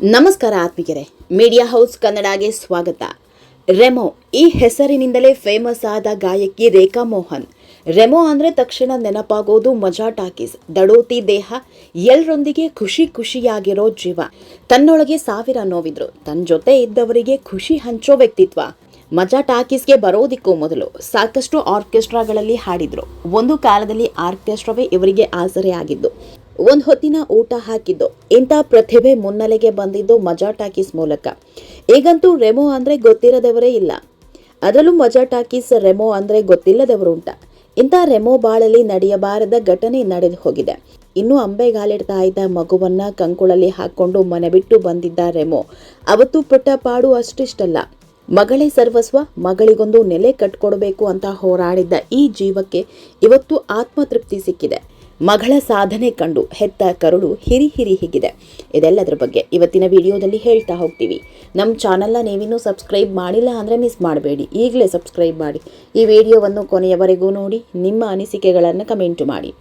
ನಮಸ್ಕಾರ ಆತ್ಮಿಕರೆ media house ಕನ್ನಡಗೆ ಸ್ವಾಗತ. ರೆಮೋ, ಈ ಹೆಸರಿನಿಂದಲೇ ಫೇಮಸ್ ಆದ ಗಾಯಕಿ ರೇಖಾ ಮೋಹನ್. ರೆಮೋ ಅಂದರೆ ತಕ್ಷಣ ನೆನಪಾಗೋದು ಮಜಾ ಟಾಕೀಸ್, ದಡೋತಿ ದೇಹ ಎಲ್ಲರೊಂದಿಗೆ ಖುಷಿ ಖುಷಿಯಾಗಿರೋ ಜೀವ. ತನ್ನೊಳಗೆ ಸಾವಿರ ನೋವಿದ್ರು ತನ್ನ ಜೊತೆ ಇದ್ದವರಿಗೆ ಖುಷಿ ಹಂಚೋ ವ್ಯಕ್ತಿತ್ವ. ಮಜಾ ಟಾಕೀಸ್ಗೆ ಬರೋದಿಕ್ಕೂ ಮೊದಲು ಸಾಕಷ್ಟು ಆರ್ಕೆಸ್ಟ್ರಾಗಳಲ್ಲಿ ಹಾಡಿದ್ರು. ಒಂದು ಕಾಲದಲ್ಲಿ ಆರ್ಕೆಸ್ಟ್ರಾವೇ ಇವರಿಗೆ ಆಸರೆ ಆಗಿದ್ದು. ಒಂದು ಹೊತ್ತಿನ ಊಟ ಹಾಕಿದ್ದು. ಇಂಥ ಪ್ರತಿಭೆ ಮುನ್ನೆಲೆಗೆ ಬಂದಿದ್ದು ಮಜಾ ಟಾಕೀಸ್ ಮೂಲಕ. ಈಗಂತೂ ರೆಮೋ ಅಂದ್ರೆ ಗೊತ್ತಿರದವರೇ ಇಲ್ಲ. ಅದರಲ್ಲೂ ಮಜಾ ಟಾಕೀಸ್, ರೆಮೋ ಅಂದ್ರೆ ಗೊತ್ತಿಲ್ಲದವರುಂಟ. ಇಂಥ ರೆಮೋ ಬಾಳಲ್ಲಿ ನಡೆಯಬಾರದ ಘಟನೆ ನಡೆದು ಹೋಗಿದೆ. ಇನ್ನು ಅಂಬೆಗಾಲಿಡ್ತಾ ಇದ್ದ ಮಗುವನ್ನ ಕಂಕುಳಲ್ಲಿ ಹಾಕೊಂಡು ಮನೆ ಬಿಟ್ಟು ಬಂದಿದ್ದ ರೆಮೋ, ಅವತ್ತು ಪುಟ್ಟ ಪಾಡು ಅಷ್ಟಿಷ್ಟಲ್ಲ. ಮಗಳೇ ಸರ್ವಸ್ವ, ಮಗಳಿಗೊಂದು ನೆಲೆ ಕಟ್ಕೊಡ್ಬೇಕು ಅಂತ ಹೋರಾಡಿದ್ದ ಈ ಜೀವಕ್ಕೆ ಇವತ್ತು ಆತ್ಮತೃಪ್ತಿ ಸಿಕ್ಕಿದೆ. ಮಗಳ ಸಾಧನೆ ಕಂಡು ಹೆತ್ತ ಕರುಳು ಹಿರಿ ಹಿರಿ ಹೀಗಿದೆ. ಇದೆಲ್ಲದರ ಬಗ್ಗೆ ಇವತ್ತಿನ ವಿಡಿಯೋದಲ್ಲಿ ಹೇಳ್ತಾ ಹೋಗ್ತೀವಿ. ನಮ್ಮ ಚಾನಲ್ನ ನೀವಿನ್ನೂ ಸಬ್ಸ್ಕ್ರೈಬ್ ಮಾಡಿಲ್ಲ ಅಂದರೆ ಮಿಸ್ ಮಾಡಬೇಡಿ. ಈಗಲೇ ಸಬ್ಸ್ಕ್ರೈಬ್ ಮಾಡಿ. ಈ ವಿಡಿಯೋವನ್ನು ಕೊನೆಯವರೆಗೂ ನೋಡಿ, ನಿಮ್ಮ ಅನಿಸಿಕೆಗಳನ್ನು ಕಮೆಂಟು ಮಾಡಿ.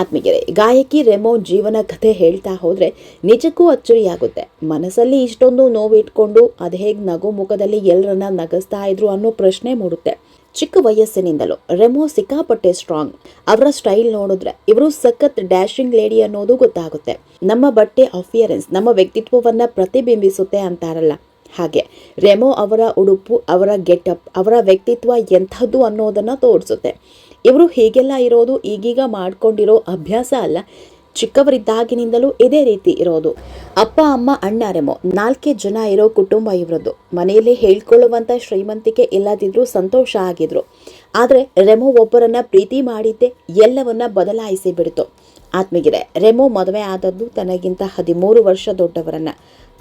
ಆತ್ಮೀಗೆರೆ ಗಾಯಕಿ ರೆಮೋ ಜೀವನ ಕಥೆ ಹೇಳ್ತಾ ಹೋದರೆ ನಿಜಕ್ಕೂ ಅಚ್ಚರಿಯಾಗುತ್ತೆ. ಮನಸ್ಸಲ್ಲಿ ಇಷ್ಟೊಂದು ನೋವಿಟ್ಕೊಂಡು ಅದು ಹೇಗೆ ನಗು ಮುಖದಲ್ಲಿ ಎಲ್ಲರನ್ನ ನಗಸ್ತಾ ಇದ್ರು ಅನ್ನೋ ಪ್ರಶ್ನೆ ಮೂಡುತ್ತೆ. ಚಿಕ್ಕ ವಯಸ್ಸಿನಿಂದಲೂ ರೆಮೋ ಸಿಕ್ಕಾಪಟ್ಟೆ ಸ್ಟ್ರಾಂಗ್. ಅವರ ಸ್ಟೈಲ್ ನೋಡಿದ್ರೆ ಇವರು ಸಖತ್ ಡ್ಯಾಶಿಂಗ್ ಲೇಡಿ ಅನ್ನೋದು ಗೊತ್ತಾಗುತ್ತೆ. ನಮ್ಮ ಬಟ್ಟೆ ಅಫಿಯರೆನ್ಸ್, ನಮ್ಮ ವ್ಯಕ್ತಿತ್ವವನ್ನು ಪ್ರತಿಬಿಂಬಿಸುತ್ತೆ ಅಂತಾರಲ್ಲ. ಹಾಗೆ ರೆಮೋ ಅವರ ಉಡುಪು, ಅವರ ಗೆಟಪ್, ಅವರ ವ್ಯಕ್ತಿತ್ವ ಎಂಥದ್ದು ಅನ್ನೋದನ್ನು ತೋರಿಸುತ್ತೆ. ಇವರು ಹೀಗೆಲ್ಲ ಇರೋದು ಈಗೀಗ ಮಾಡ್ಕೊಂಡಿರೋ ಅಭ್ಯಾಸ ಅಲ್ಲ. ಚಿಕ್ಕವರಿದ್ದಾಗಿನಿಂದಲೂ ಇದೇ ರೀತಿ ಇರೋದು. ಅಪ್ಪ, ಅಮ್ಮ ಅಣ್ಣ ರೆಮೋ ನಾಲ್ಕೇ ಜನ ಇರೋ ಕುಟುಂಬ ಇವರದ್ದು. ಮನೆಯಲ್ಲಿ ಹೇಳ್ಕೊಳ್ಳುವಂಥ ಶ್ರೀಮಂತಿಕೆ ಇಲ್ಲದಿದ್ರು ಸಂತೋಷ ಆಗಿದ್ರು. ಆದರೆ ರೆಮೋ ಒಬ್ಬರನ್ನ ಪ್ರೀತಿ ಮಾಡಿದ್ದೆ ಎಲ್ಲವನ್ನ ಬದಲಾಯಿಸಿ ಬಿಡ್ತು. ಆತ್ಮಗಿರೆ, ರೆಮೋ ಮದುವೆ ಆದದ್ದು ತನಗಿಂತ ಹದಿಮೂರು ವರ್ಷ ದೊಡ್ಡವರನ್ನ.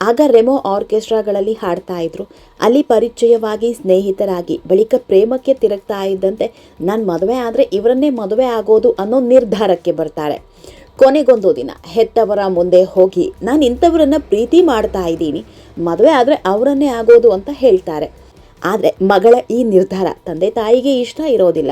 ಆಗ ರೆಮೋ ಆರ್ಕೆಸ್ಟ್ರಾಗಳಲ್ಲಿ ಹಾಡ್ತಾ ಇದ್ರು. ಅಲ್ಲಿ ಪರಿಚಯವಾಗಿ ಸ್ನೇಹಿತರಾಗಿ, ಬಳಿಕ ಪ್ರೇಮಕ್ಕೆ ತಿರುಗ್ತಾ ಇದ್ದಂತೆ, ನಾನು ಮದುವೆ ಆದರೆ ಇವರನ್ನೇ ಮದುವೆ ಆಗೋದು ಅನ್ನೋ ನಿರ್ಧಾರಕ್ಕೆ ಬರ್ತಾರೆ. ಕೊನೆಗೊಂದು ದಿನ ಹೆತ್ತವರ ಮುಂದೆ ಹೋಗಿ, ನಾನು ಇಂಥವರನ್ನ ಪ್ರೀತಿ ಮಾಡ್ತಾ ಇದ್ದೀನಿ, ಮದುವೆ ಆದರೆ ಅವರನ್ನೇ ಆಗೋದು ಅಂತ ಹೇಳ್ತಾರೆ. ಆದರೆ ಮಗಳ ಈ ನಿರ್ಧಾರ ತಂದೆ ತಾಯಿಗೆ ಇಷ್ಟ ಇರೋದಿಲ್ಲ.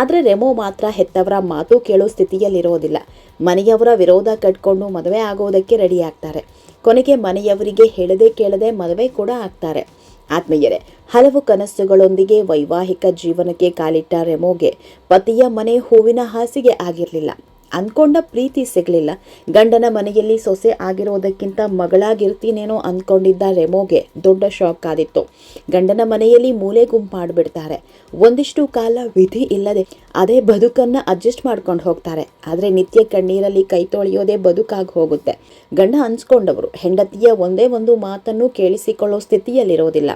ಆದರೆ ರೆಮೋ ಮಾತ್ರ ಹೆತ್ತವರ ಮಾತು ಕೇಳೋ ಸ್ಥಿತಿಯಲ್ಲಿರೋದಿಲ್ಲ. ಮನೆಯವರ ವಿರೋಧ ಕಟ್ಕೊಂಡು ಮದುವೆ ಆಗೋದಕ್ಕೆ ರೆಡಿ ಆಗ್ತಾರೆ. ಕೊನೆಗೆ ಮನೆಯವರಿಗೆ ಹೇಳದೆ ಕೇಳದೆ ಮದುವೆ ಕೂಡ ಆಗ್ತಾರೆ. ಆತ್ಮೀಯರೇ, ಹಲವು ಕನಸುಗಳೊಂದಿಗೆ ವೈವಾಹಿಕ ಜೀವನಕ್ಕೆ ಕಾಲಿಟ್ಟ ರೆಮೋಗೆ ಪತಿಯ ಮನೆ ಹೂವಿನ ಹಾಸಿಗೆ ಆಗಿರಲಿಲ್ಲ. ಅನ್ಕೊಂಡ ಪ್ರೀತಿ ಸಿಗಲಿಲ್ಲ. ಗಂಡನ ಮನೆಯಲ್ಲಿ ಸೊಸೆ ಆಗಿರೋದಕ್ಕಿಂತ ಮಗಳಾಗಿರ್ತೀನೇನೋ ಅಂದ್ಕೊಂಡಿದ್ದ ರೆಮೋಗೆ ದೊಡ್ಡ ಶಾಕ್ ಆದಿತ್ತು. ಗಂಡನ ಮನೆಯಲ್ಲಿ ಮೂಲೆ ಗುಂಪು ಮಾಡಿಬಿಡ್ತಾರೆ. ಒಂದಿಷ್ಟು ಕಾಲ ವಿಧಿ ಇಲ್ಲದೆ ಅದೇ ಬದುಕನ್ನು ಅಡ್ಜಸ್ಟ್ ಮಾಡ್ಕೊಂಡು ಹೋಗ್ತಾರೆ. ಆದರೆ ನಿತ್ಯ ಕಣ್ಣೀರಲ್ಲಿ ಕೈ ತೊಳೆಯೋದೇ ಬದುಕಾಗಿ ಹೋಗುತ್ತೆ. ಗಂಡ ಅನ್ಸ್ಕೊಂಡವರು, ಹೆಂಡತಿಯ ಒಂದೇ ಒಂದು ಮಾತನ್ನು ಕೇಳಿಸಿಕೊಳ್ಳೋ ಸ್ಥಿತಿಯಲ್ಲಿರೋದಿಲ್ಲ.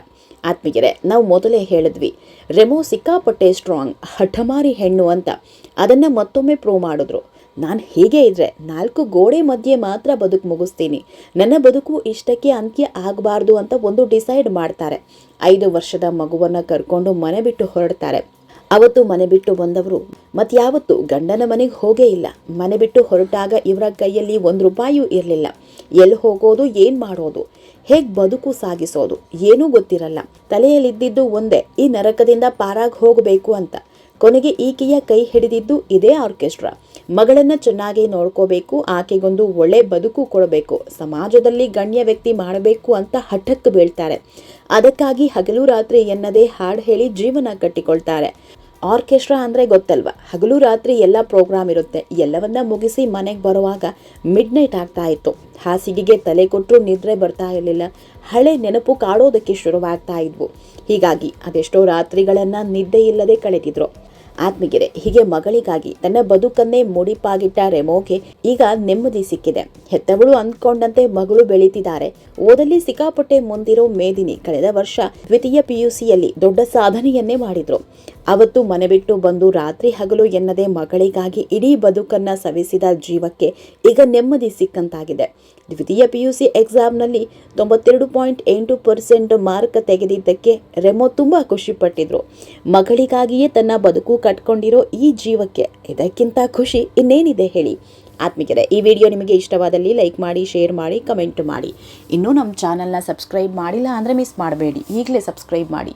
ಆತ್ಮೀಯರೇ, ನಾವು ಮೊದಲೇ ಹೇಳಿದ್ವಿ, ರೆಮೋ ಸಿಕ್ಕಾಪಟ್ಟೆ ಸ್ಟ್ರಾಂಗ್, ಹಠಮಾರಿ ಹೆಣ್ಣು ಅಂತ. ಅದನ್ನು ಮತ್ತೊಮ್ಮೆ ಪ್ರೂವ್ ಮಾಡಿದ್ರು. ನಾನು ಹೇಗೆ ಇದ್ರೆ ನಾಲ್ಕು ಗೋಡೆ ಮಧ್ಯೆ ಮಾತ್ರ ಬದುಕು ಮುಗಿಸ್ತೀನಿ. ನನ್ನ ಬದುಕು ಇಷ್ಟಕ್ಕೆ ಅಂತ್ಯ ಆಗಬಾರ್ದು ಅಂತ ಒಂದು ಡಿಸೈಡ್ ಮಾಡ್ತಾರೆ. ಐದು ವರ್ಷದ ಮಗುವನ್ನು ಕರ್ಕೊಂಡು ಮನೆ ಬಿಟ್ಟು ಹೊರಡ್ತಾರೆ. ಅವತ್ತು ಮನೆ ಬಿಟ್ಟು ಬಂದವರು ಮತ್ಯಾವತ್ತು ಗಂಡನ ಮನೆಗೆ ಹೋಗೇ ಇಲ್ಲ. ಮನೆ ಬಿಟ್ಟು ಹೊರಟಾಗ ಇವರ ಕೈಯಲ್ಲಿ ಒಂದು ರೂಪಾಯಿಯೂ ಇರಲಿಲ್ಲ. ಎಲ್ಲಿ ಹೋಗೋದು, ಏನು ಮಾಡೋದು, ಹೇಗೆ ಬದುಕು ಸಾಗಿಸೋದು, ಏನೂ ಗೊತ್ತಿರಲ್ಲ. ತಲೆಯಲ್ಲಿದ್ದಿದ್ದು ಒಂದೇ, ಈ ನರಕದಿಂದ ಪಾರಾಗಿ ಹೋಗಬೇಕು ಅಂತ. ಕೊನೆಗೆ ಈಕೆಯ ಕೈ ಹಿಡಿದಿದ್ದು ಇದೇ ಆರ್ಕೆಸ್ಟ್ರಾ. ಮಗಳನ್ನ ಚೆನ್ನಾಗಿ ನೋಡ್ಕೋಬೇಕು, ಆಕೆಗೊಂದು ಒಳ್ಳೆ ಬದುಕು ಕೊಡಬೇಕು, ಸಮಾಜದಲ್ಲಿ ಗಣ್ಯ ವ್ಯಕ್ತಿ ಮಾಡಬೇಕು ಅಂತ ಹಠಕ್ಕೆ ಬೀಳ್ತಾರೆ. ಅದಕ್ಕಾಗಿ ಹಗಲು ರಾತ್ರಿ ಎನ್ನದೇ ಹಾಡು ಹೇಳಿ ಜೀವನ ಕಟ್ಟಿಕೊಳ್ತಾರೆ. ಆರ್ಕೆಸ್ಟ್ರಾ ಅಂದರೆ ಗೊತ್ತಲ್ವ? ಹಗಲು ರಾತ್ರಿ ಎಲ್ಲ ಪ್ರೋಗ್ರಾಮ್ ಇರುತ್ತೆ. ಎಲ್ಲವನ್ನ ಮುಗಿಸಿ ಮನೆಗೆ ಬರುವಾಗ ಮಿಡ್ ನೈಟ್ ಆಗ್ತಾ ಇತ್ತು. ಹಾಸಿಗೆಗೆ ತಲೆ ಕೊಟ್ಟರು ನಿದ್ರೆ ಬರ್ತಾ ಇರಲಿಲ್ಲ. ಹಳೆ ನೆನಪು ಕಾಡೋದಕ್ಕೆ ಶುರುವಾಗ್ತಾ ಇದ್ವು. ಹೀಗಾಗಿ ಅದೆಷ್ಟೋ ರಾತ್ರಿಗಳನ್ನು ನಿದ್ದೆ ಇಲ್ಲದೆ ಕಳೆದಿದ್ರು. ಆತ್ಮಗಿರೆ ಹೀಗೆ ಮಗಳಿಗಾಗಿ ತನ್ನ ಬದುಕನ್ನೇ ಮುಡಿಪಾಗಿಟ್ಟ ರೆಮೋಗೆ ಈಗ ನೆಮ್ಮದಿ ಸಿಕ್ಕಿದೆ. ಹೆತ್ತವಳು ಅಂದ್ಕೊಂಡಂತೆ ಮಗಳು ಬೆಳೀತಿದ್ದಾರೆ. ಓದಲ್ಲಿ ಸಿಕ್ಕಾಪಟ್ಟೆ ಮುಂದಿರೋ ಮೇದಿನಿ ಕಳೆದ ವರ್ಷ ದ್ವಿತೀಯ ಪಿಯುಸಿಯಲ್ಲಿ ದೊಡ್ಡ ಸಾಧನೆಯನ್ನೇ ಮಾಡಿದ್ರು. ಅವತ್ತು ಮನೆ ಬಿಟ್ಟು ಬಂದು ರಾತ್ರಿ ಹಗಲು ಎನ್ನದೆ ಮಗಳಿಗಾಗಿ ಇಡೀ ಬದುಕನ್ನ ಸವಿಸಿದ ಜೀವಕ್ಕೆ ಈಗ ನೆಮ್ಮದಿ ಸಿಕ್ಕಂತಾಗಿದೆ. ದ್ವಿತೀಯ ಪಿಯುಸಿ ಎಕ್ಸಾಮ್ನಲ್ಲಿ ತೊಂಬತ್ತೆರಡು ಪಾಯಿಂಟ್ ಎಂಟು ಪರ್ಸೆಂಟ್ ಮಾರ್ಕ್ ತೆಗೆದಿದ್ದಕ್ಕೆ ರೆಮೋ ತುಂಬ ಖುಷಿಪಟ್ಟಿದ್ರು. ಮಗಳಿಗಾಗಿಯೇ ತನ್ನ ಬದುಕು ಕಟ್ಕೊಂಡಿರೋ ಈ ಜೀವಕ್ಕೆ ಇದಕ್ಕಿಂತ ಖುಷಿ ಇನ್ನೇನಿದೆ ಹೇಳಿ. ಆತ್ಮಿಕರೆ ಈ ವಿಡಿಯೋ ನಿಮಗೆ ಇಷ್ಟವಾದಲ್ಲಿ ಲೈಕ್ ಮಾಡಿ, ಶೇರ್ ಮಾಡಿ, ಕಮೆಂಟ್ ಮಾಡಿ. ಇನ್ನೂ ನಮ್ಮ ಚಾನಲ್ನ ಸಬ್ಸ್ಕ್ರೈಬ್ ಮಾಡಿಲ್ಲ ಅಂದರೆ ಮಿಸ್ ಮಾಡಬೇಡಿ. ಈಗಲೇ ಸಬ್ಸ್ಕ್ರೈಬ್ ಮಾಡಿ.